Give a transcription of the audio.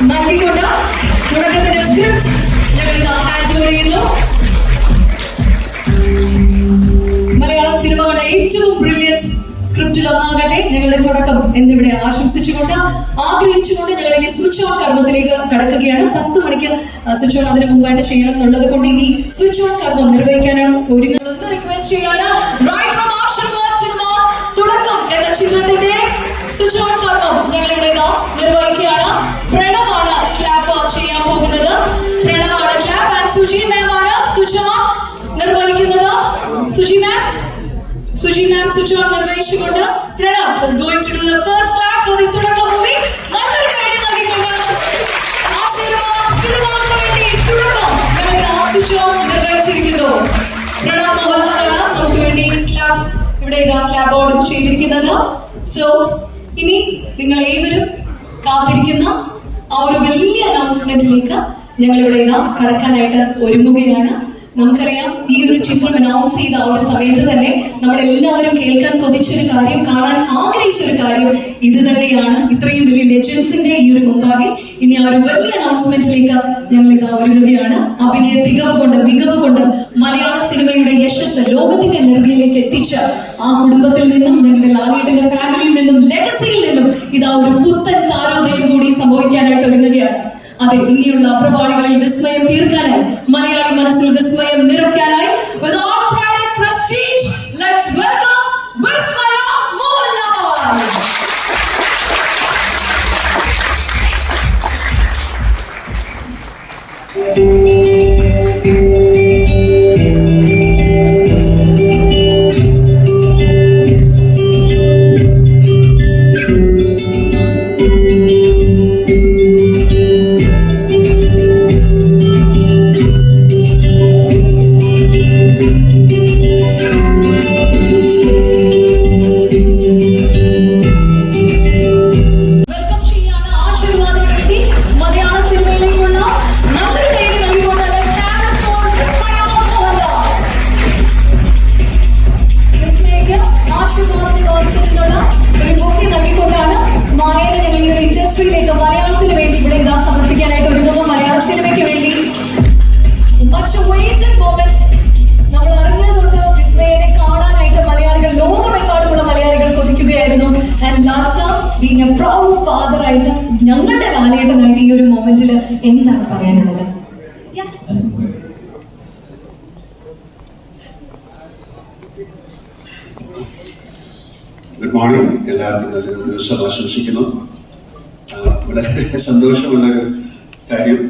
നൽകിക്കൊണ്ട് തുടക്കത്തിന്റെ സ്ക്രിപ്റ്റ് ഞങ്ങൾ ഹാൻഡ് ചെയ്യുന്നു. മലയാള സിനിമകളുടെ ഏറ്റവും ബ്രില്യന്റ് സ്ക്രിപ്റ്റിൽ ഒന്നാകട്ടെ ഞങ്ങളുടെ തുടക്കം എന്നിവിടെ ആശംസിച്ചുകൊണ്ട് ആഗ്രഹിച്ചുകൊണ്ട് ഞങ്ങൾ ഇനി സ്വിച്ച് ഓൺ കർമ്മത്തിലേക്ക് കടക്കുകയാണ്. പത്ത് മണിക്ക് സ്വിച്ച് ഓൺ അതിന് മുമ്പായിട്ട് ചെയ്യണം എന്നുള്ളത് കൊണ്ട് ഇനി സ്വിച്ച് ഓൺ കർമ്മം നിർവഹിക്കാനാണ് ഒരുങ്ങുന്നത്. റിക്വസ്റ്റ് ചെയ്യാണ്. തുടക്കം എന്ന ചിത്രത്തിന്റെ switch on Suji ma'am Suji ma'am switch on നിർവഹിച്ചുകൊണ്ട് Pranav is going to do the first clap for the തുടക്ക മൂവി നല്ലൊരു വേണ്ടി നൽകിക്കൊണ്ട് ആശീർവാദ് സിനിമാസിന് വേണ്ടി തുടക്കം ഞങ്ങൾ സ്വിച്ച് ഓൺ നിർവഹിച്ചിരിക്കുന്നു. പ്രണവ് മോഹൻലാലാണ് നമുക്ക് വേണ്ടി ക്ലാസ് ഇവിടെ ഇതാ ക്ലാബ് ഓർഡർ ചെയ്തിരിക്കുന്നത്. സോ ഇനി നിങ്ങൾ ഏവരും കാത്തിരിക്കുന്ന ആ ഒരു വലിയ അനൗൺസ്മെന്റിലേക്ക് ഞങ്ങൾ ഇവിടെ ഇതാ കടക്കാനായിട്ട് ഒരുങ്ങുകയാണ്. നമുക്കറിയാം ഈ ഒരു ചിത്രം അനൗൺസ് ചെയ്ത ആ ഒരു സമയത്ത് തന്നെ നമ്മൾ എല്ലാവരും കേൾക്കാൻ കൊതിച്ചൊരു കാര്യം കാണാൻ ആഗ്രഹിച്ചൊരു കാര്യം ഇത് തന്നെയാണ്. ഇത്രയും വലിയ ലെജൻസിന്റെ ഈ ഒരു മുമ്പാകെ ഇനി ആ ഒരു വലിയ അനൗൺസ്മെന്റിലേക്ക് ഞങ്ങൾ ഇത് ഒരുങ്ങുകയാണ് അഭിനയ തികവ് കൊണ്ട് മികവ് കൊണ്ട് മലയാള സിനിമയുടെ യശസ് ലോകത്തിന്റെ നെറുകയിലേക്ക് എത്തിച്ച ആ കുടുംബത്തിൽ നിന്നും ഞങ്ങളുടെ ലാലേട്ടന്റെ ഫാമിലിയിൽ നിന്നും ലെഗസിയിൽ നിന്നും ഇത് ആ ഒരു പുത്തൻ താരോദയം കൂടി സംഭവിക്കാനായിട്ട് ഒരുങ്ങുകയാണ്. അതെ ഇനിയുള്ള അപ്രപാളികളിൽ വിസ്മയം തീർക്കാനായി മലയാളി മനസ്സിൽ വിസ്മയം നിറയ്ക്കാനായി without pride A proud father ആയിട്ട് ഞങ്ങളുടെ ലാലേട്ടനായിട്ട് ഈ ഒരു മൊമെന്റിൽ എന്താണ് പറയാനുള്ളത്. ഗുഡ് മോർണിംഗ് എല്ലാവർക്കും നല്ലൊരു ദിവസം ആശംസിക്കുന്നു. വളരെ സന്തോഷമുള്ള ഒരു കാര്യം